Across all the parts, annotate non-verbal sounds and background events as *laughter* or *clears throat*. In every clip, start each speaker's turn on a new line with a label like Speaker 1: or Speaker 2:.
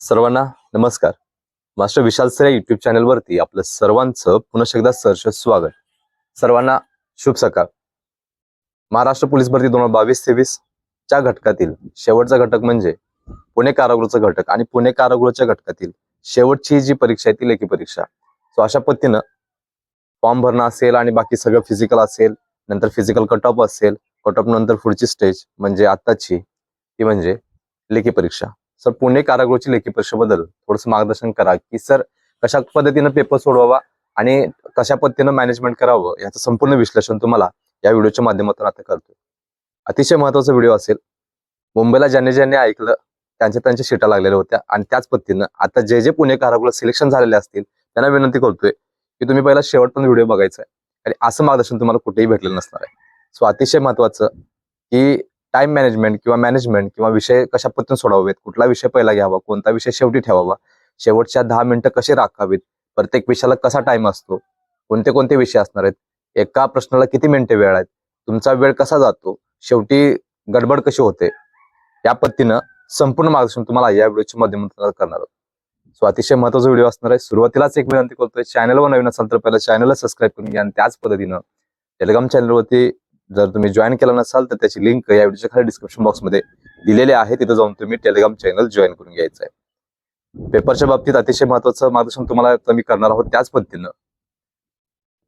Speaker 1: सर्वांना नमस्कार. Master Vishal sir या युट्यूब चॅनलवरती आपलं सर्वांचं पुन्हा एकदा सहर्ष स्वागत. सर्वांना शुभ सकाळ. महाराष्ट्र पोलीस भरती दोन हजार बावीस तेवीस च्या घटकातील शेवटचा घटक म्हणजे पुणे कारागृहाचा घटक आणि पुणे कारागृहाच्या घटकातील शेवटची जी परीक्षा आहे ती लेखी परीक्षा. सो अशा पद्धतीनं फॉर्म भरणं असेल आणि बाकी सगळं फिजिकल असेल नंतर फिजिकल कट ऑफ असेल कट ऑफ नंतर पुढची स्टेज म्हणजे आत्ताची ती म्हणजे लेखी परीक्षा. सर पुणे कारागृहाची लेखी परीक्षेबद्दल थोडंसं मार्गदर्शन करा की सर कशा पद्धतीनं पेपर सोडवावा आणि कशा पद्धतीनं मॅनेजमेंट करावं याचं संपूर्ण विश्लेषण तुम्हाला या व्हिडिओच्या माध्यमातून आता करतो अतिशय महत्त्वाचा व्हिडिओ असेल. मुंबईला ज्यांनी ज्यांनी ऐकलं त्यांच्या त्यांच्या शिटा लागलेल्या होत्या आणि त्याच पद्धतीनं आता जे जे पुणे कारागृह सिलेक्शन झालेले असतील त्यांना विनंती करतोय की तुम्ही पहिला शेवटपर्यंत व्हिडिओ बघायचा आहे आणि असं मार्गदर्शन तुम्हाला कुठेही भेटलेलं नसणार आहे. सो अतिशय महत्वाचं की टाइम मॅनेजमेंट किंवा मॅनेजमेंट किंवा विषय कशा पद्धतीने सोडावेत कुठला विषय पहिला घ्यावा? कोणता विषय शेवटी ठेवावा? शेवटच्या दहा मिनिटं कसे राखावेत? प्रत्येक विषयाला कसा टाइम असतो? कोणते कोणते विषय असणार आहेत? एका प्रश्नाला किती मिनिटे वेळ आहेत? तुमचा वेळ कसा जातो? शेवटी गडबड कशी होते? या पद्धतीनं संपूर्ण मार्गदर्शन तुम्हाला या व्हिडिओच्या माध्यमातून करणार आहोत. सो अतिशय महत्त्वाचा व्हिडिओ असणार आहे. सुरुवातीलाच एक विनंती करतोय. चॅनलवर नवीन असाल तर पहिला चॅनलला सबस्क्राईब करून घ्या आणि त्याच पद्धतीनं टेलिग्राम चॅनलवरती जर तुम्ही जॉईन केलं नसाल तर त्याची लिंक या व्हिडिओच्या खाली डिस्क्रिप्शन बॉक्समध्ये दिलेले आहे. तिथं जाऊन तुम्ही टेलिग्राम चॅनल जॉईन करून घ्यायचं आहे. पेपरच्या बाबतीत अतिशय महत्वाचं मार्गदर्शन तुम्हाला कमी करणार आहोत त्याच पद्धतीनं.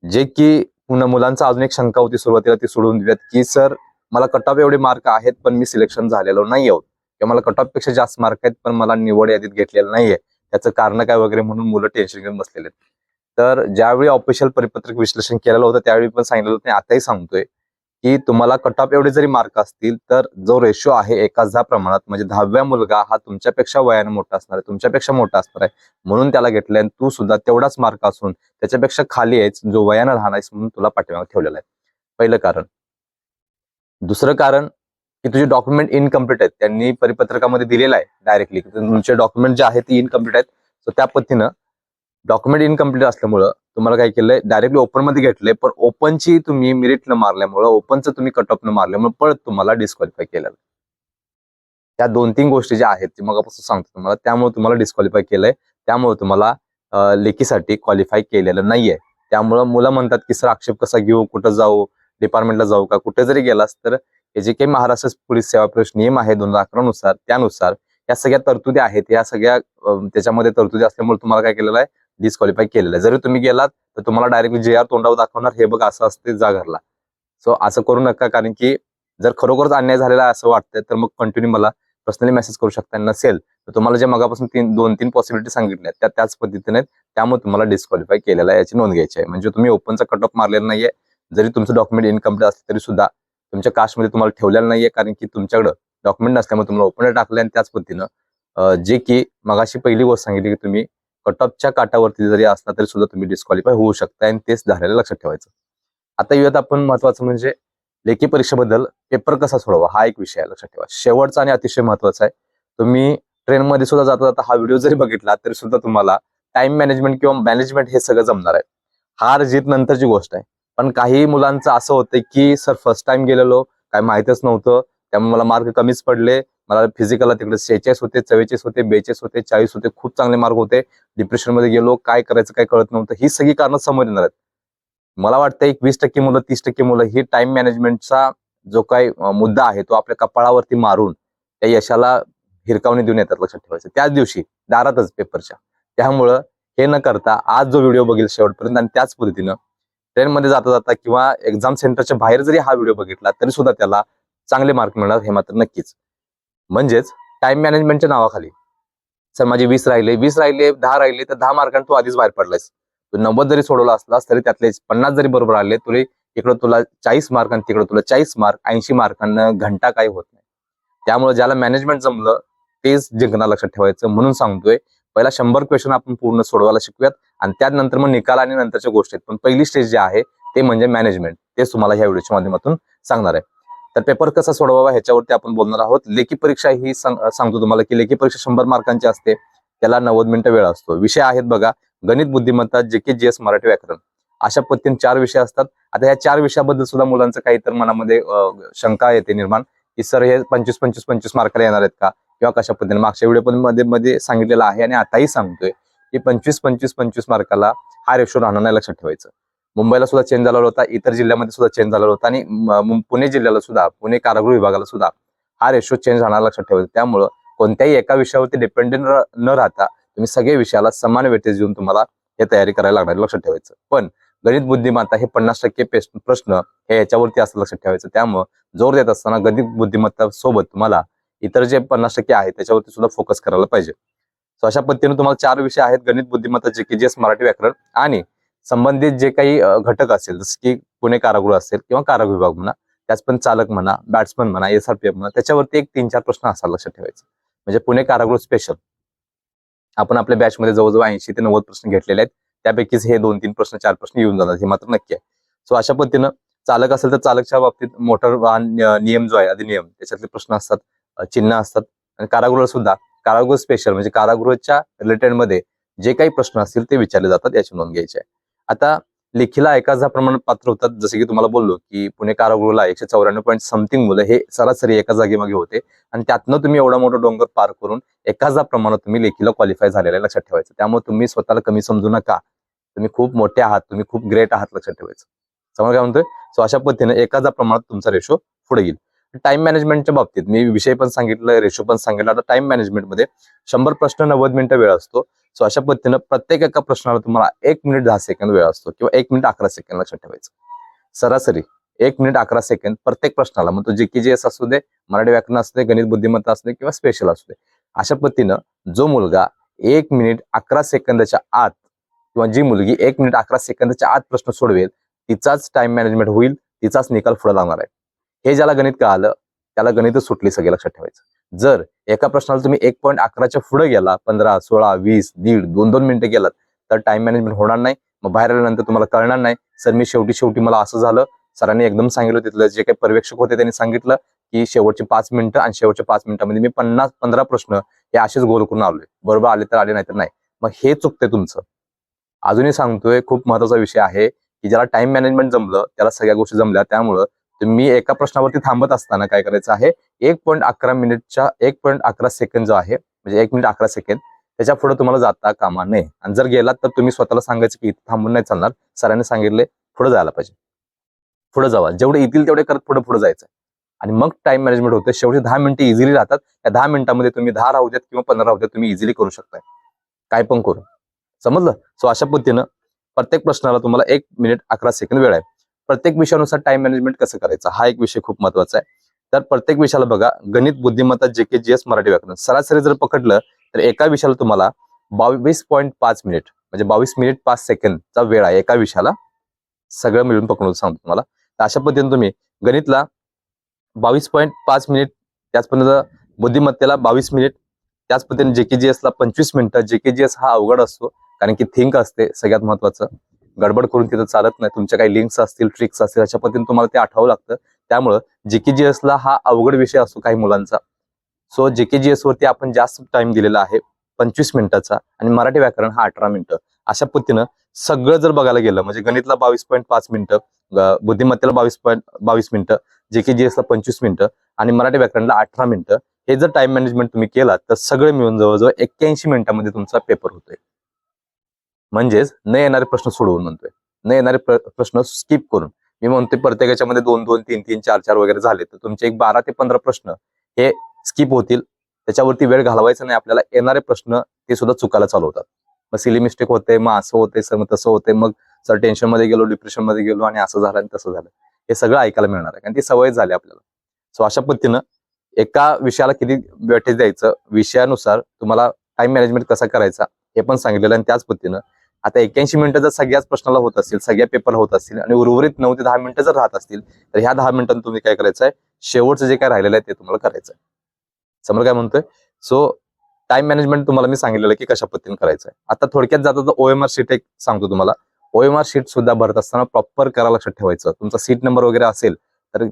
Speaker 1: जे की पुन्हा मुलांचा अजून एक शंका होती सुरुवातीला ती सोडून दिल्यात की सर मला कट ऑफ एवढे मार्क आहेत पण मी सिलेक्शन झालेलो नाही आहोत. किंवा मला कट ऑफपेक्षा जास्त मार्क आहेत पण मला निवड यादीत घेतलेलं नाहीये. त्याचं कारण काय वगैरे म्हणून मुलं टेन्शन घेऊन बसलेले आहेत. तर ज्यावेळी ऑफिशियल परिपत्रक विश्लेषण केलेलं होतं त्यावेळी पण सांगितलं होतं. आताही सांगतोय. की तुम्हाला कट ऑफ एवढे जरी मार्क असतील तर जो रेशो आहे एकाच दहा प्रमाणात म्हणजे दहाव्या मुलगा हा तुमच्यापेक्षा वयाने मोठा असणार आहे तुमच्यापेक्षा मोठा असणार आहे म्हणून त्याला घेतलंय. आणि तू सुद्धा तेवढाच मार्क असून त्याच्यापेक्षा खाली आहेस जो वयानं राहणारस म्हणून तुला पाठीमागे ठेवलेला आहे. पहिलं कारण. दुसरं कारण की तुझे डॉक्युमेंट इनकम्प्लीट आहेत. त्यांनी परिपत्रकामध्ये दिलेलं आहे डायरेक्टली तुमचे डॉक्युमेंट जे आहेत ते इनकम्प्लीट आहेत. सो त्या पद्धतीनं डॉक्युमेंट इनकम्प्लीट असल्यामुळं तुम्हाला काय केलंय? डायरेक्टली ओपनमध्ये घेतलंय पण ओपनची तुम्ही मिरिट न मारल्यामुळं ओपनचं तुम्ही कट ऑफ न मारल्यामुळे परत तुम्हाला डिस्क्वालिफाय केलेलं त्या दोन तीन गोष्टी ज्या आहेत ते मगापासून सांगतो तुम्हाला. त्यामुळे तुम्हाला डिस्क्वालिफाय केलंय. त्यामुळे तुम्हाला लेखीसाठी क्वालिफाय केलेलं नाहीये. त्यामुळं मुलं म्हणतात की सर आक्षेप कसा घेऊ? कुठं जाऊ? डिपार्टमेंटला जाऊ का? कुठे जरी गेलास तर हे जे काही महाराष्ट्र पोलीस सेवा प्रवेश नियम आहे दोन हजार अकरा नुसार त्यानुसार या सगळ्या तरतुदी आहेत. या सगळ्या त्याच्यामध्ये तरतुदी असल्यामुळे तुम्हाला काय केलेलं आहे? डिस्क्वालिफाय केलेलं. आहे जरी तुम्ही गेलात तर तुम्हाला डायरेक्ट जे आर तोंडावर दाखवणार हे बघ असं असते जा घरला. सो असं करू नका कारण की जर खरोखरच अन्याय झालेला असं वाटतंय तर मग कंटिन्यू मला पर्सनली मेसेज करू शकता नसेल. तर तुम्हाला जे मगापासून तीन दोन तीन पॉसिबिलिटी सांगितल्या त्या त्याच पद्धतीने त्यामुळे तुम्हाला डिस्क्वालिफाय केलेला आहे याची नोंद घ्यायची आहे. म्हणजे तुम्ही ओपनचा कट ऑफ मारलेला नाहीये. जरी तुमचं डॉक्युमेंट इनकम्प्लीट असलं तरी सुद्धा तुमच्या कास्टमध्ये तुम्हाला ठेवलेलं नाहीये कारण की तुमच्याकडं डॉक्युमेंट नसल्यामुळे तुम्हाला ओपन टाकलं आणि त्याच पद्धतीनं जे की मगाशी पहिली गोष्ट सांगितली की तुम्ही कट ऑफच्या काटावरती जरी असला तरी सुद्धा तुम्ही डिस्क्वालिफाय होऊ शकता आणि तेच झालेलं लक्षात ठेवायचं. आता येऊयात आपण महत्वाचं म्हणजे लेखी परीक्षेबद्दल पेपर कसा सोडवा हा एक विषय आहे लक्षात ठेवा. शेवटचा आणि अतिशय महत्त्वाचा आहे. तुम्ही ट्रेनमध्ये सुद्धा जाता जाता हा व्हिडिओ जरी बघितला तरी सुद्धा तुम्हाला टाइम मॅनेजमेंट किंवा मॅनेजमेंट हे सगळं जमणार आहे. हार जीत नंतरची गोष्ट आहे. पण काही मुलांचं असं होतं की सर फर्स्ट टाइम गेलेलो काय माहितच नव्हतं त्यामुळे मला मार्क कमीच पडले मला फिजिकलला तिकडे शेहेचाळीस होते चव्वेचाळीस होते बेचाळीस होते चाळीस होते खूप चांगले मार्क होते. डिप्रेशनमध्ये गेलो काय करायचं काय कळत नव्हतं. ही सगळी कारणं समोर येणार आहेत. मला वाटतं एक वीस टक्के मुलं तीस टक्के मुलं ही टाइम मॅनेजमेंटचा जो काही मुद्दा आहे तो आपल्या कपाळावरती मारून त्या यशाला हिरकावणी देऊन येतात लक्षात ठेवायचं. त्याच दिवशी दारातच पेपरच्या. त्यामुळं हे न करता आज जो व्हिडिओ बघेल शेवटपर्यंत आणि त्याच पद्धतीनं ट्रेनमध्ये जाता जाता किंवा एक्झाम सेंटरच्या बाहेर जरी हा व्हिडिओ बघितला तरी सुद्धा त्याला चांगले मार्क मिळणार हे मात्र नक्कीच. म्हणजेच टाइम मॅनेजमेंटच्या नावाखाली. सर माझे वीस राहिले वीस राहिले दहा राहिले तर दहा मार्कांनी तू आधीच बाहेर पडलायस. तू नव्वद जरी सोडवला असलास तरी त्यातले पन्नास जरी बरोबर आले तरी इकडं तुला चाळीस मार्क आणि तिकडं तुला चाळीस मार्क ऐंशी मार्कांना घंटा काही होत नाही. त्यामुळे ज्याला मॅनेजमेंट जमलं तेच जिंकणार लक्षात ठेवायचं म्हणून सांगतोय. पहिला शंभर क्वेश्चन आपण पूर्ण सोडवायला शिकूयात आणि त्यानंतर मग निकाल आणि नंतरच्या गोष्टी आहेत. पण पहिली स्टेज जी आहे ते म्हणजे मॅनेजमेंट तेच तुम्हाला ह्या व्हिडिओच्या माध्यमातून सांगणार आहे. तर पेपर कसा सोडवावा ह्याच्यावरती आपण बोलणार आहोत. लेखी परीक्षा ही सांगतो तुम्हाला की लेखी परीक्षा शंभर मार्कांची असते. त्याला नव्वद मिनिटं वेळ असतो. विषय आहेत बघा. गणित बुद्धिमत्ता जे के जी एस मराठी व्याकरण. अशा पद्धतीने चार विषय असतात. आता ह्या चार विषयाबद्दल सुद्धा मुलांचं काही तर मनामध्ये शंका येते निर्माण की सर हे पंचवीस पंचवीस पंचवीस मार्काला येणार आहेत का? किंवा कशा पद्धतीने? मागच्या व्हिडिओ पण मध्ये मध्ये सांगितलेलं आहे आणि आताही सांगतोय की पंचवीस पंचवीस पंचवीस मार्काला हा रेशो राहणार नाही लक्षात ठेवायचं. मुंबईला सुद्धा चेंज झालेला होता इतर जिल्ह्यामध्ये सुद्धा चेंज झालेला होता आणि पुणे जिल्ह्याला सुद्धा पुणे कारागृह विभागाला सुद्धा हा रेशो चेंज राहणार लक्षात ठेवायचं त्यामुळं कोणत्याही एका विषयावरती डिपेंडेंट न राहता तुम्ही सगळ्या विषयाला समान वेटेज देऊन तुम्हाला हे तयारी करायला लागणार लक्षात ठेवायचं. पण गणित बुद्धिमत्ता हे पन्नास टक्के प्रश्न हे याच्यावरती असं लक्षात ठेवायचं. त्यामुळं जोर देत असताना गणित बुद्धिमत्ता सोबत तुम्हाला इतर जे पन्नास टक्के आहेत त्याच्यावरती सुद्धा फोकस करायला पाहिजे. सो अशा पद्धतीने तुम्हाला चार विषय आहेत गणित बुद्धिमत्ता जे की जे मराठी व्याकरण आणि संबंधित जे काही घटक असेल जसं की पुणे कारागृह असेल किंवा कारागृह विभाग म्हणा त्याच पण चालक म्हणा बॅट्समन म्हणा एसआरपीएफ म्हणा त्याच्यावरती एक तीन चार प्रश्न असा लक्षात ठेवायचं. म्हणजे पुणे कारागृह स्पेशल आपण आपल्या बॅचमध्ये जवळजवळ ऐंशी ते नव्वद प्रश्न घेतलेले आहेत. त्यापैकीच हे दोन तीन प्रश्न चार प्रश्न येऊन जातात हे मात्र नक्की आहे. सो अशा पद्धतीनं चालक असेल तर चालकच्या बाबतीत मोटर वाहन नियम जो आहे अधिनियम त्याच्यातले प्रश्न असतात चिन्ह असतात. आणि कारागृह सुद्धा कारागृह स्पेशल म्हणजे कारागृहाच्या रिलेटेडमध्ये जे काही प्रश्न असतील ते विचारले जातात याची नोंद घ्यायची आहे. आता लेखीला एका हजार प्रमाणात पात्र होतात जसे की तुम्हाला बोललो की पुणे कारागृहला एकशे चौऱ्याण्णव पॉईंट समथिंग मुलं हे सरासरी एका जागेमागे होते. आणि त्यातनं तुम्ही एवढा मोठा डोंगर पार करून एकाच प्रमाणात तुम्ही लेखीला क्वालिफाय झालेला आहे लक्षात ठेवायचं. त्यामुळे तुम्ही स्वतःला कमी समजू नका. तुम्ही खूप मोठे आहात तुम्ही खूप ग्रेट आहात लक्षात ठेवायचं. समोर काय म्हणतोय? सो अशा पद्धतीने एकाच प्रमाणात तुमचा रेशो पुढे येईल. टाइम मॅनेजमेंटच्या बाबतीत. मी विषय पण सांगितलं रेशो पण सांगितलं. आता टाइम मॅनेजमेंटमध्ये शंभर प्रश्न नव्वद मिनिटं वेळ असतो. सो अशा पद्धतीनं प्रत्येक एका प्रश्नाला तुम्हाला एक मिनिट दहा सेकंद वेळ असतो किंवा एक मिनिट अकरा सेकंद लक्षात ठेवायचं. सरासरी एक मिनिट अकरा सेकंद प्रत्येक प्रश्नाला. मग तो जे की जे एस असू दे मराठी व्याकरण असू दे गणित बुद्धिमत्ता असू दे किंवा स्पेशल असू दे. अशा पद्धतीनं जो मुलगा एक मिनिट अकरा सेकंदाच्या आत किंवा जी मुलगी एक मिनिट अकरा सेकंदाच्या आत प्रश्न सोडवेल तिचाच टाइम मॅनेजमेंट होईल तिचाच निकाल पुढे लागणार आहे. हे ज्याला गणित कळालं त्याला गणितच सुटली सगळे लक्षात ठेवायचं. जर एका प्रश्नाला तुम्ही एक पॉईंट अकराच्या पुढे गेला पंधरा सोळा वीस दीड दोन दोन मिनिटं गेलात तर टाइम मॅनेजमेंट होणार नाही. मग बाहेर आल्यानंतर तुम्हाला कळणार नाही. सर मी शेवटी शेवटी मला असं झालं. सरांनी एकदम सांगितलं तिथलं जे काही पर्यवेक्षक होते त्यांनी सांगितलं की शेवटचे पाच मिनिटं आणि शेवटच्या पाच मिनिटांमध्ये मी पन्नास पंधरा प्रश्न हे असेच गोल करून आलोय. बरोबर आले तर आले नाही तर नाही. मग हे चुकतंय तुमचं. अजूनही सांगतोय खूप महत्त्वाचा विषय आहे की ज्याला टाइम मॅनेजमेंट जमलं त्याला सगळ्या गोष्टी जमल्या त्यामुळं तुम्ही एका प्रश्नावरती थांबत असताना काय करायचं आहे? एक पॉईंट अकरा मिनिटच्या एक पॉईंट अकरा सेकंड जो आहे म्हणजे एक मिनिट अकरा सेकंड त्याच्या पुढे तुम्हाला जाता कामा नये. आणि जर गेलात तर तुम्ही स्वतःला सांगायचं की इथं थांबून नाही चालणार. सरांनी सांगितले पुढे जायला पाहिजे. पुढे जावा. जेवढे येतील तेवढे करत पुढे पुढे जायचं आणि मग टाइम मॅनेजमेंट होते. शेवटी दहा मिनिटं इझिली राहतात. त्या दहा मिनिटांमध्ये तुम्ही दहा राहू द्यात किंवा पंधरा राहू द्यात तुम्ही इझिली करू शकताय. काय पण करू. समजलं? सो अशा पद्धतीनं प्रत्येक प्रश्नाला तुम्हाला एक मिनिट अकरा सेकंद वेळ आहे. प्रत्येक विषयानुसार टाइम मॅनेजमेंट कसं करायचं? हा एक विषय खूप महत्त्वाचा आहे. तर प्रत्येक विषयाला बघा गणित बुद्धिमत्ता जे के जी एस मराठी व्याकरण सरासरी जर पकडलं तर एका विषयाला तुम्हाला बावीस पॉईंट पाच मिनिट म्हणजे बावीस मिनिट पाच सेकंदचा वेळ आहे एका विषयाला सगळं मिळून पकडून सांगतो तुम्हाला. तर अशा पद्धतीने तुम्ही गणितला बावीस पॉईंट पाच मिनिट त्याच पद्धतीनं बुद्धिमत्तेला बावीस मिनिट त्याच पद्धतीने जे के जी एसला पंचवीस मिनिटं जे के जी एस हा अवघड असतो कारण की थिंक असते सगळ्यात महत्वाचं. गडबड करून तिथं चालत नाही. तुमच्या काही लिंक्स असतील ट्रिक्स असतील अशा पद्धतीने तुम्हाला ते आठवावं लागतं. त्यामुळं जे हा अवघड विषय असतो काही मुलांचा. सो जेकेजीएस वरती आपण जास्त टाइम दिलेला आहे. पंचवीस मिनिटाचा. आणि मराठी व्याकरण हा अठरा मिनिटं. अशा पद्धतीनं सगळं जर बघायला गेलं म्हणजे गणितला बावीस पॉईंट पाच मिनिटं बुद्धिमत्तेला बावीस पॉईंट बावीस मिनिटं जे के जी एसला पंचवीस मिनिटं आणि मराठी व्याकरणला अठरा मिनिटं हे जर टाइम मॅनेजमेंट तुम्ही केलात तर सगळे मिळून जवळजवळ एक्क्याऐंशी मिनिटांमध्ये तुमचा पेपर होतोय. म्हणजेच न येणारे प्रश्न सोडवून म्हणतोय. न येणारे प्रश्न स्किप करून. मी म्हणतोय प्रत्येकाच्या मध्ये दोन दोन तीन तीन चार चार वगैरे झाले तर तुमचे एक बारा ते पंधरा प्रश्न हे स्किप होतील. त्याच्यावरती वेळ घालवायचा नाही. आपल्याला येणारे प्रश्न ते सुद्धा चुकायला चालू होतात मग सिली मिस्टेक होते मग असं होते सर मग तसं होते मग सर टेन्शनमध्ये गेलो डिप्रेशनमध्ये गेलो आणि असं झालं आणि तसं झालं हे सगळं ऐकायला मिळणार आहे. कारण ती सवय झाली आपल्याला. सो अशा पद्धतीनं एका विषयाला किती वेटेज द्यायचं? विषयानुसार तुम्हाला टाइम मॅनेजमेंट कसा करायचा? हे पण सांगितलेलं आणि त्याच पद्धतीनं आता एक्क्याऐंशी मिनिटं जर सगळ्याच प्रश्नाला होत असतील सगळ्या पेपरला होत असतील आणि उर्वरित नऊ ते दहा मिनिटं जर राहत असतील तर ह्या दहा मिनिटांनी तुम्ही काय करायचं आहे? शेवटचं जे काय राहिलेलं आहे ते तुम्हाला करायचं आहे. समोर काय म्हणतोय? सो टाइम मॅनेजमेंट तुम्हाला मी सांगितलेलं की कशा पद्धतीने करायचं आहे. आता थोडक्यात जाता तर ओएमआर शीट एक सांगतो तुम्हाला. ओएमआर शीट सुद्धा भरत असताना प्रॉपर करा लक्षात ठेवायचं. तुमचा सीट नंबर वगैरे असेल तर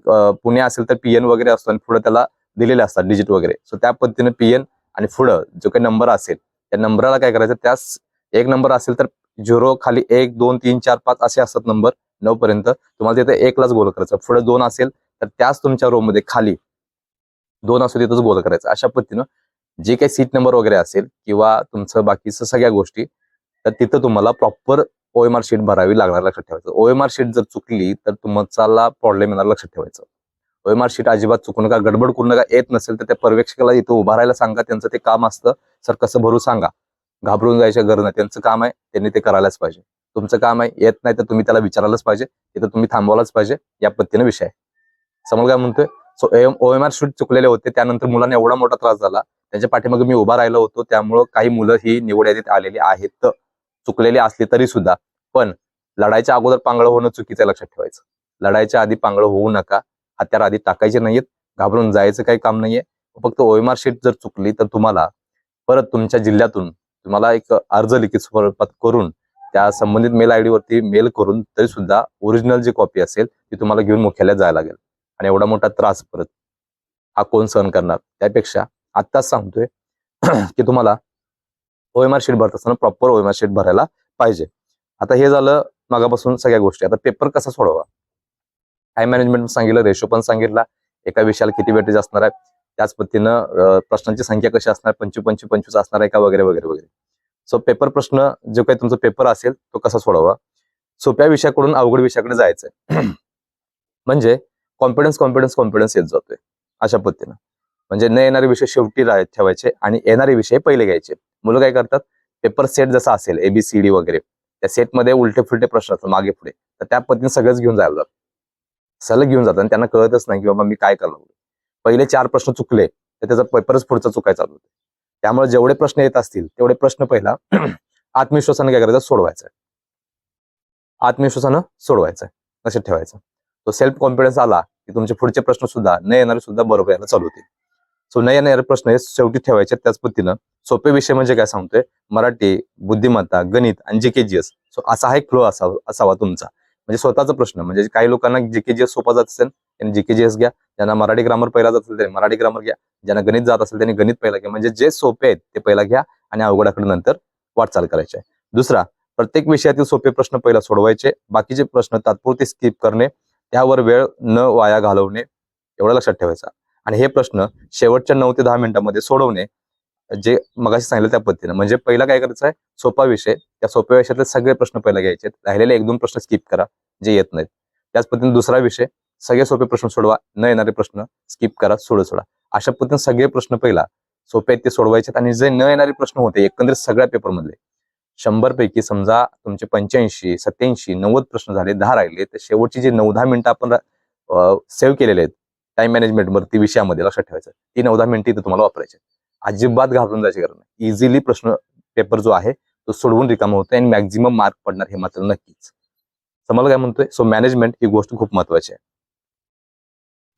Speaker 1: पुणे असेल तर पीएन वगैरे असतो आणि पुढे त्याला दिलेले असतात डिजिट वगैरे. सो त्या पद्धतीने पीएन आणि पुढं जो काही नंबर असेल त्या नंबराला काय करायचं? त्याच एक नंबर असेल तर झिरो खाली एक दोन तीन चार पाच असे असतात नंबर नऊ पर्यंत तुम्हाला तिथे एकलाच गोल करायचं. पुढे दोन असेल तर त्याच तुमच्या रो मध्ये खाली दोन असू तिथंच गोल करायचं. अशा पद्धतीनं जे काही सीट नंबर वगैरे असेल किंवा तुमचं बाकीचं सगळ्या गोष्टी तर तिथं तुम्हाला प्रॉपर ओएमआर शीट भरावी लागणार लक्षात ठेवायचं. ओएमआर शीट जर चुकली तर तुमचा प्रॉब्लेम येणार लक्षात ठेवायचं. ओएमआर शीट अजिबात चुकू नका गडबड करू नका येत नसेल तर त्या पर्यवेक्षकाला इथं उभा राहायला सांगा त्यांचं ते काम असतं. सर कसं भरू सांगा. घाबरून जायच्या गरज नाही. त्यांचं काम आहे त्यांनी ते करायलाच पाहिजे. तुमचं काम आहे येत नाही तर तुम्ही त्याला विचारायलाच पाहिजे. तिथं तुम्ही थांबवायलाच पाहिजे. या पद्धतीने विषय आहे. समोर काय म्हणतोय? सो एम ओएमार शीट चुकलेले होते. त्यानंतर मुलांना एवढा मोठा त्रास झाला. त्यांच्या पाठीमागे मी उभा राहिलो होतो. त्यामुळं काही मुलं ही निवड यादीत आलेली आहेत. चुकलेली असली तरी सुद्धा. पण लढाईच्या अगोदर पांगळ होणं चुकीचं आहे लक्षात ठेवायचं. लढाईच्या आधी पांगळ होऊ नका. हत्यार आधी टाकायचे नाहीयेत. घाबरून जायचं काही काम नाहीये. फक्त ओएमआर शीट जर चुकली तर तुम्हाला परत तुमच्या जिल्ह्यातून तुम्हाला एक अर्ज लिखित स्वरूपात करून त्या संबंधित मेल आयडी वरती मेल करून तरी सुद्धा ओरिजिनल जी कॉपी असेल ती तुम्हाला घेऊन मुख्यालयात जायला लागेल. आणि एवढा मोठा त्रास परत हा कोण सहन करणार? त्यापेक्षा आत्ताच सांगतोय *clears throat* की तुम्हाला ओएमआर शीट भरत असताना प्रॉपर ओएमआर शीट भरायला पाहिजे. आता हे झालं मागापासून सगळ्या गोष्टी. आता पेपर कसा सोडवा टाइम मॅनेजमेंट सांगितलं रेशो पण सांगितला. एका विषयाला किती वेटेज असणार आहे? त्याच पद्धतीनं प्रश्नांची संख्या कशी असणार? पंचवीस पंचवीस पंचवीस असणार आहे का? वगैरे वगैरे वगैरे. सो पेपर प्रश्न जो काही तुमचा पेपर असेल तो कसा सोडवा सोप्या विषयाकडून अवघड विषयाकडे जायचंय. *clears throat* म्हणजे कॉन्फिडन्स कॉन्फिडन्स कॉन्फिडन्स येत जातोय. अशा पद्धतीनं. म्हणजे न येणारे विषय शेवटी ठेवायचे आणि येणारे विषय पहिले घ्यायचे. मुलं काय करतात? पेपर सेट जसा असेल एबीसीडी वगैरे त्या सेटमध्ये उलटे फुलटे प्रश्न असतात मागे पुढे. तर त्या पद्धतीने सगळंच घेऊन जायला लागतं सलग घेऊन जातात आणि त्यांना कळतच नाही की बाबा मी काय करणार पहिले चार प्रश्न चुकले तर त्याचा पेपरच पुढचा चुकायचा होतो. त्यामुळे जेवढे प्रश्न येत असतील तेवढे प्रश्न पहिला *clears throat* आत्मविश्वासानं काय करायचं? सोडवायचं. आत्मविश्वासानं सोडवायचं. लक्षात ठेवायचं. तो सेल्फ कॉन्फिडन्स आला की तुमचे पुढचे प्रश्न सुद्धा न येणारे सुद्धा बरोबर यायला चालू होतील. सो न येणारे प्रश्न हे शेवटी ठेवायचे त्याच पद्धतीनं सोपे विषय म्हणजे काय सांगतोय? मराठी बुद्धिमत्ता गणित आणि जे के जी एस सो असा हा एक फ्लो असावा असावा तुमचा. म्हणजे स्वतःचा प्रश्न. म्हणजे काही लोकांना जे के जी एस सोपा जात असेल त्यांनी जी के जी एस घ्या ज्यांना मराठी ग्रामर पहिला जात असेल त्यांनी मराठी ग्रामर घ्या ज्यांना गणित जात असेल त्यांनी गणित पहिला घ्या. म्हणजे जे सोपे आहेत ते पहिला घ्या आणि अवघडाकडे नंतर वाटचाल करायची आहे. दुसरा प्रत्येक विषयातील सोपे प्रश्न पहिला सोडवायचे बाकीचे प्रश्न तात्पुरते स्किप करणे त्यावर वेळ न वाया घालवणे एवढं लक्षात ठेवायचा. आणि हे प्रश्न शेवटच्या नऊ ते दहा मिनिटांमध्ये सोडवणे जे मगाशी सांगितलं त्या पद्धतीनं. म्हणजे पहिला काय करायचं आहे? सोपा विषय त्या सोप्या विषयातले सगळे प्रश्न पहिला घ्यायचे. राहिलेले एक दोन प्रश्न स्किप करा जे येत नाहीत. त्याच पद्धतीने दुसरा विषय सगळे सोपे प्रश्न सोडवा न येणारे प्रश्न स्किप करा सोड सोडा. अशा पद्धतीने सगळे प्रश्न पहिला सोपे आहेत ते सोडवायचे आणि जे न येणारे प्रश्न होते एकंदरीत सगळ्या पेपरमधले. शंभर पैकी समजा तुमचे पंच्याऐंशी सत्याऐंशी नव्वद प्रश्न झाले दहा राहिले तर शेवटची जे नऊ दहा मिनिटं आपण सेव्ह केलेले आहेत टाइम मॅनेजमेंटवरती विषयामध्ये लक्षात ठेवायचं. ती नऊ दहा मिनिटं तुम्हाला वापरायचे. अजिबात घाबरून जायची गरज नाही. इझिली प्रश्न पेपर जो आहे तो सोडवून रिकामा होतोय आणि मॅक्झिमम मार्क पडणार हे मात्र नक्कीच. समजा काय म्हणतोय? सो मॅनेजमेंट ही गोष्ट खूप महत्वाची आहे.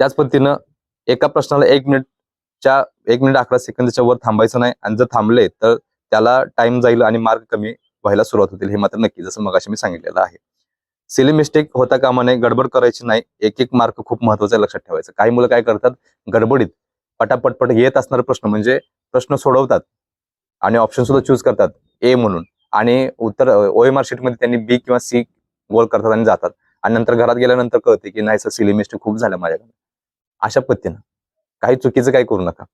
Speaker 1: त्याच पद्धतीनं एका प्रश्नाला एक मिनिटच्या एक मिनिट अकरा सेकंदच्या वर थांबायचं नाही. आणि जर थांबले तर त्याला टाइम जाईल आणि मार्क कमी व्हायला सुरुवात होतील. हे मात्र नक्की जसं मगाशी मी सांगितलेलं आहे. सिली मिस्टेक होता कामा नये गडबड करायची नाही. एक एक मार्क खूप महत्त्वाचा आहे लक्षात ठेवायचं. काही मुलं काय करतात? गडबडीत पटापटपट येत असणारे प्रश्न म्हणजे प्रश्न सोडवतात आणि ऑप्शन सुद्धा चूज करतात. ए म्हणून. आणि उत्तर ओ एम आरमध्ये त्यांनी बी किंवा सी गोल करतात आणि जातात. आणि नंतर घरात गेल्यानंतर कळते की नाही सर सिली मिस्टेक खूप झाल्या माझ्याकडे. अशा पद्धतीनं. काही चुकीचं काही करू नका.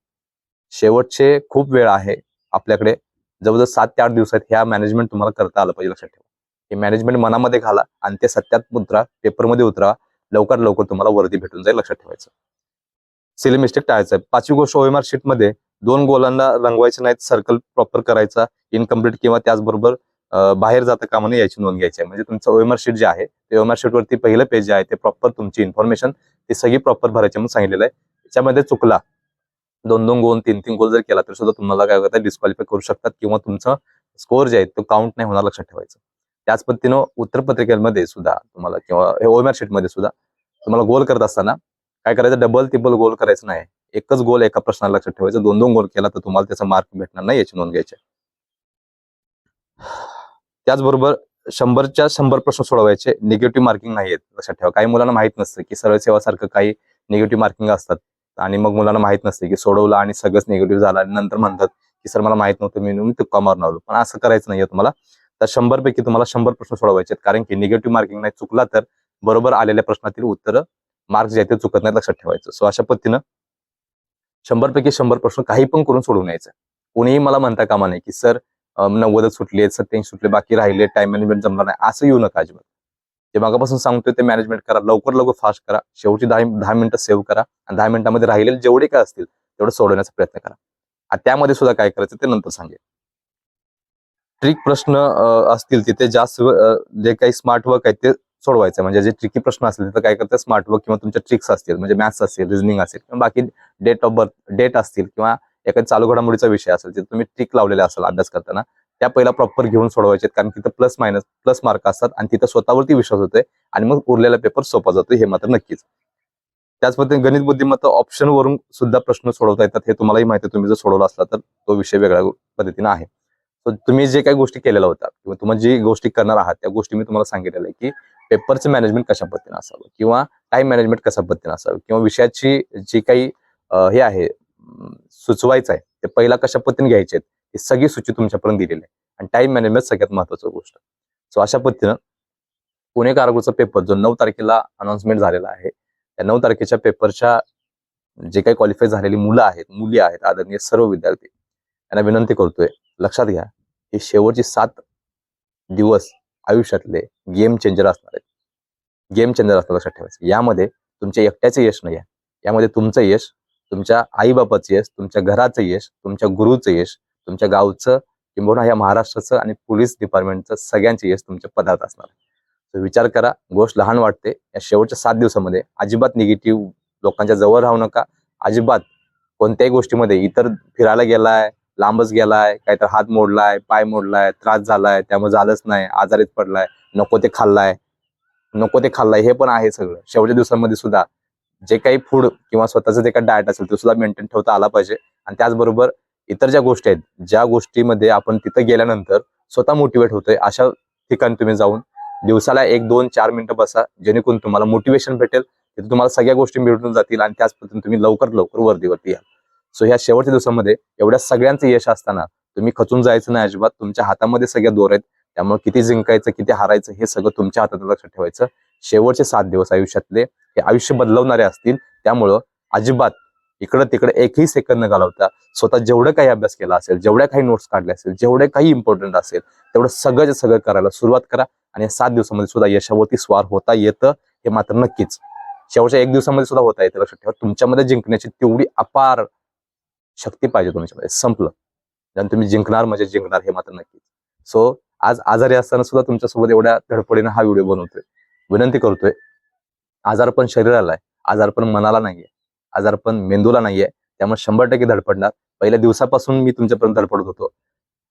Speaker 1: शेवटचे खूप वेळ आहे आपल्याकडे. जवळजवळ सात ते आठ दिवसात ह्या मॅनेजमेंट तुम्हाला करता आलं पाहिजे लक्षात ठेवा. हे मॅनेजमेंट मनामध्ये घाला आणि ते सत्यात उतरा पेपरमध्ये उतरा. लवकर लवकर तुम्हाला वरती भेटून जाईल लक्षात ठेवायचं. सिली मिस्टेक टाळायचं. आहे पाचवी गोष्ट ओएमआर शीटमध्ये दोन गोलांना रंगवायचे नाहीत सर्कल प्रॉपर करायचा इनकम्प्लीट किंवा त्याचबरोबर बाहेर जाता कामा नये याची नोंद घ्यायची आहे. म्हणजे तुमचं ओएमआर शीट जे आहे ते ओएमआर शीट वरती पहिलं पेज जे आहे ते प्रॉपर तुमची इन्फॉर्मेशन ती सगळी प्रॉपर भरायची म्हणून सांगितलेलं आहे. त्याच्यामध्ये चुकला. दोन दोन गोल तीन तीन गोल जर केला तर सुद्धा तुम्हाला काय करतात डिस्क्वालिफाय करू शकतात किंवा तुमचं स्कोअर जे आहे तो काउंट नाही होणार लक्षात ठेवायचं. त्याच पद्धतीनं उत्तरपत्रिकेमध्ये सुद्धा तुम्हाला किंवा ओएमआर शीटमध्ये सुद्धा तुम्हाला गोल करत असताना काय करायचं डबल तिबल गोल करायचं नाही. एकच गोल एका प्रश्नाला लक्षात ठेवायचं. दोन दोन गोल केला तर तुम्हाला त्याचा मार्क भेटणार नाही याची नोंद घ्यायची आहे. त्याचबरोबर शंभरच्या शंभर प्रश्न सोडवायचे. निगेटिव्ह मार्किंग नाही आहेत लक्षात ठेवा. काही मुलांना माहीत नसतं की सरळ सेवासारखं काही निगेटिव्ह मार्किंग असतात. आणि मग मुलांना माहीत नसते की सोडवलं आणि सगळंच निगेटिव्ह झालं आणि नंतर म्हणतात की सर मला माहीत नव्हतं मी मी तुक्का मारून आलो. पण असं करायचं नाहीये तुम्हाला. तर शंभर पैकी तुम्हाला शंभर प्रश्न सोडवायचे आहेत. कारण की निगेटिव्ह मार्किंग नाही चुकला तर बरोबर आलेल्या प्रश्नातील उत्तर मार्क्स जे आहेत ते चुकत नाही लक्षात ठेवायचं. सो अशा पद्धतीनं शंभर पैकी शंभर प्रश्न काही पण करून सोडून यायचं. कोणीही मला म्हणता कामा नाही की सर नव्वदच सुटले सत्याऐंशी सुटले बाकी राहिले टाइम मॅनेजमेंट जमणार नाही असं येऊ नका अजिबात. जे मागापासून सांगतोय ते मॅनेजमेंट करा लवकर लवकर फास्ट करा शेवटी दहा दहा मिनिटं सेव्ह करा आणि दहा मिनिटांमध्ये राहिलेले जेवढे काय असतील तेवढं सोडवण्याचा प्रयत्न करा. आणि त्यामध्ये सुद्धा काय करायचं ते नंतर सांगेल ट्रिक प्रश्न असतील तिथे जास्त जे काही स्मार्ट वर्क आहे ते सोडवायचं म्हणजे जे ट्रिकी प्रश्न असतील तिथं काय करतात स्मार्ट वर्क किंवा तुमच्या ट्रिक्स असतील म्हणजे मॅथ्स असेल रिझनिंग असेल किंवा बाकी डेट ऑफ बर्थ डेट असतील किंवा एखाद्या चालू घडामोडीचा विषय असेल तिथे तुम्ही टिक लावलेले असेल अभ्यास करताना त्या पहिला प्रॉपर घेऊन सोडवायचे कारण तिथं प्लस मायनस प्लस मार्क असतात आणि तिथं स्वतःवरती विश्वास होतोय आणि मग उरलेला पेपर सोपा जातो हे मात्र नक्कीच. त्याच पद्धतीने गणित बुद्धिमत्ता ऑप्शन वरून सुद्धा प्रश्न सोडवता येतात हे तुम्हालाही माहिती तुम्ही जर सोडवला असला तर तो विषय वेगळ्या पद्धतीने आहे. तुम्ही जे काही गोष्टी केलेल्या होत्या किंवा तुम्ही जी गोष्टी करणार आहात त्या गोष्टी मी तुम्हाला सांगितलेल्या आहे की पेपरचं मॅनेजमेंट कशा पद्धतीने असावं किंवा टाइम मॅनेजमेंट कशा पद्धतीने असावं किंवा विषयाची जी काही हे आहे सुचवायचं आहे. ते पहिला कशा पद्धतीने घ्यायचे ही सगळी सूची तुमच्यापर्यंत दिलेली आहे. आणि टाइम मॅनेजमेंट सगळ्यात महत्वाची गोष्ट. सो अशा पद्धतीनं पुणे कारगोचा पेपर जो नऊ तारखेला अनाउन्समेंट झालेला आहे त्या नऊ तारखेच्या पेपरच्या जे काही क्वालिफाय झालेली मुलं आहेत मुली आहेत आदरणीय सर्व विद्यार्थी यांना विनंती करतोय लक्षात घ्या हे शेवटचे सात दिवस आयुष्यातले गेम चेंजर असणार आहेत. गेम चेंजर असणार लक्षात ठेवायचं. यामध्ये तुमच्या एकट्याचे यश नाही आहे. यामध्ये तुमचं यश तुमच्या आईबापाचं यश तुमच्या घराचं यश तुमच्या गुरुचं यश तुमच्या गावचं किंबहुना या महाराष्ट्राचं आणि पोलीस डिपार्टमेंटचं सगळ्यांचे यश तुमच्या पदार्थ असणार तर विचार करा गोष्ट लहान वाटते. या शेवटच्या सात दिवसामध्ये अजिबात निगेटिव्ह लोकांच्या जवळ राहू नका. अजिबात कोणत्याही गोष्टीमध्ये इतर फिरायला गेलाय लांबच गेलाय काहीतरी हात मोडलाय पाय मोडलाय त्रास झालाय त्यामुळे झालंच नाही आजारीच पडलाय नको ते खाल्लाय नको ते खाल्लाय हे पण आहे सगळं. शेवटच्या दिवसांमध्ये सुद्धा जे काही फूड किंवा स्वतःचं जे काही डाएट असेल ते सुद्धा मेंटेन ठेवता आला पाहिजे. आणि त्याचबरोबर इतर ज्या गोष्टी आहेत ज्या गोष्टीमध्ये आपण तिथं गेल्यानंतर स्वतः मोटिवेट होतोय अशा ठिकाणी तुम्ही जाऊन दिवसाला एक दोन चार मिनिटं बसा जेणेकरून तुम्हाला मोटिवेशन भेटेल तिथे तुम्हाला सगळ्या गोष्टी मिळून जातील आणि त्याच पद्धतीने तुम्ही लवकर लवकर वर्दीवरती याल सो ह्या शेवटच्या दिवसामध्ये एवढ्या सगळ्यांचं यश असताना तुम्ही खचून जायचं नाही अजिबात. तुमच्या हातामध्ये सगळ्या दोर आहेत. त्यामुळे किती जिंकायचं किती हारायचं हे सगळं तुमच्या हातात लक्षात ठेवायचं. शेवटचे सात दिवस आयुष्यातले हे आयुष्य बदलवणारे असतील. त्यामुळं अजिबात इकडं तिकडे एकही सेकंद न घालवता स्वतः जेवढं काही अभ्यास केला असेल जेवढ्या काही नोट्स काढल्या असेल जेवढे काही इम्पॉर्टंट असेल तेवढं सगळं सगळं करायला सुरुवात करा आणि सात दिवसामध्ये सुद्धा यशावरती स्वार होता येतं हे मात्र नक्कीच. शेवटच्या एक दिवसामध्ये सुद्धा होता येतं लक्षात ठेवा. तुमच्यामध्ये जिंकण्याची तेवढी अपार शक्ती पाहिजे तुमच्यामध्ये. संपलं. आणि तुम्ही जिंकणार म्हणजे जिंकणार हे मात्र नक्कीच. सो आज आजारी असताना सुद्धा तुमच्यासोबत एवढ्या धडपडीनं हा व्हिडिओ बनवतोय. विनंती करतोय. आजारपण शरीराला आहे. आजारपण मनाला नाहीये. आजारपण मेंदूला नाहीये. त्यामुळे शंभर टक्के धडपडणार. पहिल्या दिवसापासून मी तुमच्यापर्यंत धडपडत होतो.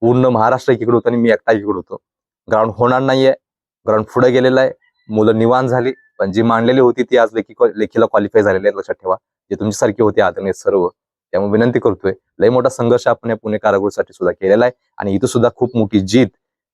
Speaker 1: पूर्ण महाराष्ट्र एकीकडे होतो आणि मी एकटा एकीकडे होतो. ग्राउंड होणार नाहीये. ग्राउंड पुढे गेलेलं आहे. मुलं निवान झाली. पण जी मांडलेली होती ती आज लेखी लेखीला क्वालिफाय झालेली आहे लक्षात ठेवा. जे तुमच्यासारखी होती आदरणीय सर्व. त्यामुळे विनंती करतोय. लय मोठा संघर्ष आपण या पुणे कारागृहासाठी सुद्धा केलेला आहे. आणि इथं सुद्धा खूप मोठी जीत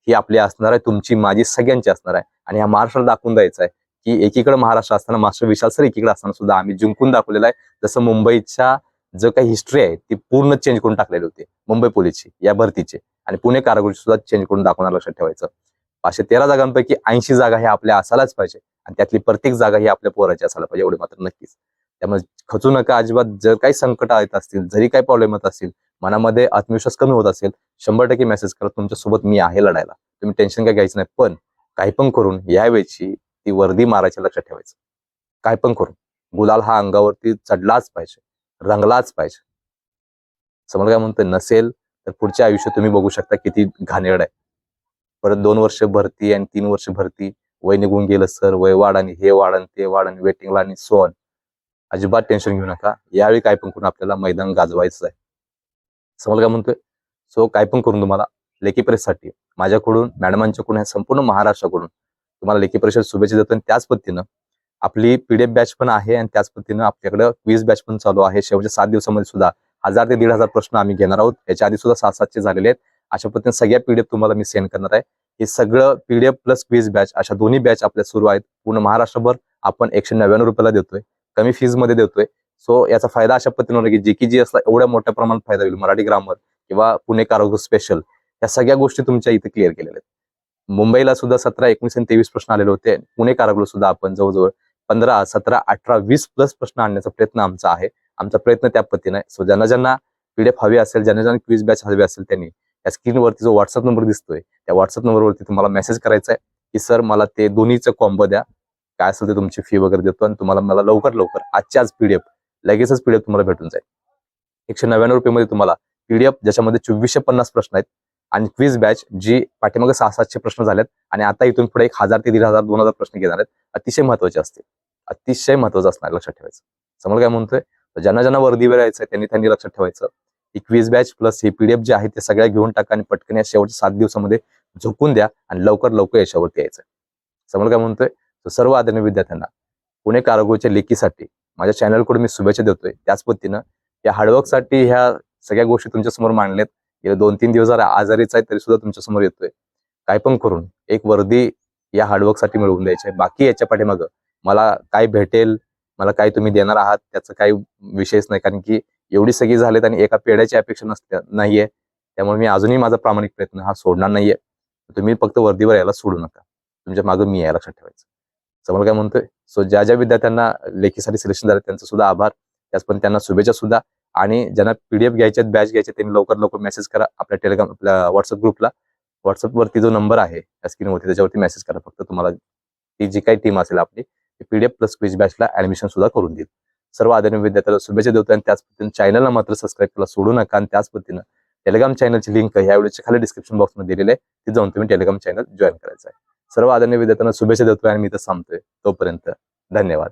Speaker 1: ही आपली असणार आहे तुमची माझी सगळ्यांची असणार आहे. आणि हा महाराष्ट्राला दाखवून द्यायचं आहे की एकीकडे महाराष्ट्र असताना मास्टर विशाल सर एकीकडे असताना सुद्धा आम्ही जिंकून दाखवलेला आहे. जसं मुंबईच्या जो काही हिस्ट्री आहे ती पूर्ण चेंज करून टाकलेली होती मुंबई पोलीसची या भरतीची. आणि पुणे कारागृहची सुद्धा चेंज करून दाखवणार लक्षात ठेवायचं. पाचशे तेरा जागांपैकी ऐंशी जागा ह्या आपल्या असायलाच पाहिजे आणि त्यातली प्रत्येक जागा ही आपल्या पोराची असायला पाहिजे एवढे मात्र नक्कीच. त्यामुळे खचू नका अजिबात जर काही संकट येत असतील जरी काही प्रॉब्लेम येत असतील मनामध्ये आत्मविश्वास कमी होत असेल शंभर टक्के मेसेज करा तुमच्यासोबत मी आहे लढायला. तुम्ही टेन्शन काय घ्यायचं नाही पण काही पण करून यावेळची ती वर्दी मारायची लक्षात ठेवायचं. काय पण करून. गुलाल हा अंगावरती चढलाच पाहिजे रंगलाच पाहिजे. समोर काय म्हणतं नसेल तर पुढच्या आयुष्य तुम्ही बघू शकता किती घाणेरड आहे. परत दोन वर्ष भरती आणि तीन वर्ष भरती वय निघून गेलं सर वय वाढानी हे वाढन ते वाढन वेटिंगला आणि सोन अजिबात टेन्शन घेऊ नका. यावेळी काय पण करून आपल्याला मैदान गाजवायचं आहे समोर काय म्हणतोय? सो काय पण करून तुम्हाला लेखी परीक्षेसाठी माझ्याकडून मॅडमांच्याकडून ह्या संपूर्ण महाराष्ट्राकडून तुम्हाला लेखी परीक्षा शुभेच्छा देतो. आणि त्याच पद्धतीनं आपली पीडीएफ बॅच पण आहे आणि त्याच पद्धतीनं आपल्याकडे क्वीज बॅच पण चालू आहे. शेवटच्या सात दिवसामध्ये सुद्धा हजार ते दीड हजार प्रश्न आम्ही घेणार आहोत. याच्या आधी सुद्धा सात सातशे झालेले आहेत. अशा पद्धतीने सगळ्या पीडीएफ तुम्हाला मी सेंड करणार आहे. हे सगळं पीडीएफ प्लस क्वीज बॅच अशा दोन्ही बॅच आपल्या सुरू आहेत. पूर्ण महाराष्ट्रभर आपण एकशे नव्याण्णव रुपयाला देतोय. कमी फीजमध्ये देतोय. सो याचा फायदा अशा पद्धतीने होणार की जी की जी असला एवढ्या मोठ्या प्रमाणात फायदा होईल. मराठी ग्रामर किंवा पुणे कारागृह स्पेशल या सगळ्या गोष्टी तुमच्या इथे क्लिअर केलेल्या आहेत. मुंबईला सुद्धा सतरा एकोणीस आणि तेवीस प्रश्न आलेले होते. पुणे कारागृह सुद्धा आपण जवळजवळ पंधरा सतरा अठरा वीस प्लस प्रश्न आणण्याचा प्रयत्न आमचा आहे. आमचा प्रयत्न त्या पद्धतीने आहे. सो ज्यांना ज्यांना पीडीएफ हवी असेल ज्यांना ज्यांना क्विज बॅच हवी असेल त्यांनी या स्क्रीनवरती जो व्हॉट्सअप नंबर दिसतोय त्या व्हॉट्सअप नंबरवरती तुम्हाला मेसेज करायचा आहे की सर मला ते दोन्हीचं कॉम्बो द्या. काय असेल ते तुमची फी वगैरे देतो आणि तुम्हाला मला लवकर लवकर आजच्या आज पीडीएफ लगेचच पीडीएफ तुम्हाला भेटून जाईल. एकशे नव्याण्णव रुपये तुम्हाला पीडीएफ ज्याच्यामध्ये चोवीसशे पन्नास प्रश्न आहेत आणि क्विज बॅच जी पाठीमागे सहा सातशे प्रश्न झालेत आणि आता इथून पुढे एक हजार ते दीड हजार दोन हजार प्रश्न घेणार आहेत. अतिशय महत्त्वाचे असतील. अतिशय महत्वाचं असणार लक्षात ठेवायचं. समोर काय म्हणतोय? ज्यांना ज्यांना वर्दीवर यायचं त्यांनी त्यांनी लक्षात ठेवायचं. ही क्विज बॅच प्लस हे पीडीएफ जे आहे ते सगळ्या घेऊन टाका आणि पटकन या शेवटच्या सात दिवसामध्ये झोकून द्या आणि लवकर लवकर याच्यावरती यायचं समोर काय म्हणतोय? सर्व आदरणीय विद्यार्थ्यांना पुणे कारागोच्या लेखीसाठी माझ्या चॅनलकडून मी शुभेच्छा देतोय. त्याच पद्धतीनं या हार्डवर्कसाठी ह्या सगळ्या गोष्टी तुमच्यासमोर मांडल्यात गेले दोन तीन दिवस जरा आजारीच आहे तरी सुद्धा तुमच्यासमोर येतोय. काय पण करून एक वर्दी या हार्डवर्कसाठी मिळवून द्यायची आहे. बाकी याच्या पाठीमागं मला काय भेटेल मला काय तुम्ही देणार आहात त्याचं काही विषयच नाही. कारण की एवढी सगळी झालेत आणि एका पेड्याची अपेक्षा नसते नाहीये. त्यामुळे मी अजूनही माझा प्रामाणिक प्रयत्न हा सोडणार नाहीये. तुम्ही फक्त वर्दीवर यायला सोडू नका. तुमच्या मागं मी यायला लक्षात ठेवायचं. समोर काय म्हणतोय? सो ज्या ज्या विद्यार्थ्यांना लेखीसाठी सिलेक्शन झालं त्यांचं सुद्धा आभार. त्याच पण त्यांना शुभेच्छा सुद्धा. आणि ज्यांना पीडीएफ घ्यायच्यात बॅच घ्यायचे त्यांनी लवकर लवकर मेसेज करा आपल्या टेलिग्राम आपल्या व्हॉट्सअप ग्रुपला व्हॉट्सअपवरती जो नंबर आहे त्या स्क्रीनवरती त्याच्यावरती मेसेज करा. फक्त तुम्हाला ती जी काही टीम असेल आपली पीडीएफ प्लस क्विज बॅचला ऍडमिशन सुद्धा करून देईल. सर्व आदरणीय विद्यार्थ्याला शुभेच्छा देतो आणि त्याच पद्धतीने चॅनलला मात्र सबस्क्राईब करायला सोडू नका आणि त्याच पद्धतीनं टेलिग्राम चॅनलची लिंक या व्हिडिओच्या खाली डिस्क्रिप्शन बॉक्समध्ये दिलेली आहे. ती जाऊन तुम्ही टेलिग्राम चॅनल जॉईन करायचं आहे. सर्व आदरणीय विद्यार्थ्यांना शुभेच्छा देतोय आणि मी तर सांगतोय तोपर्यंत धन्यवाद.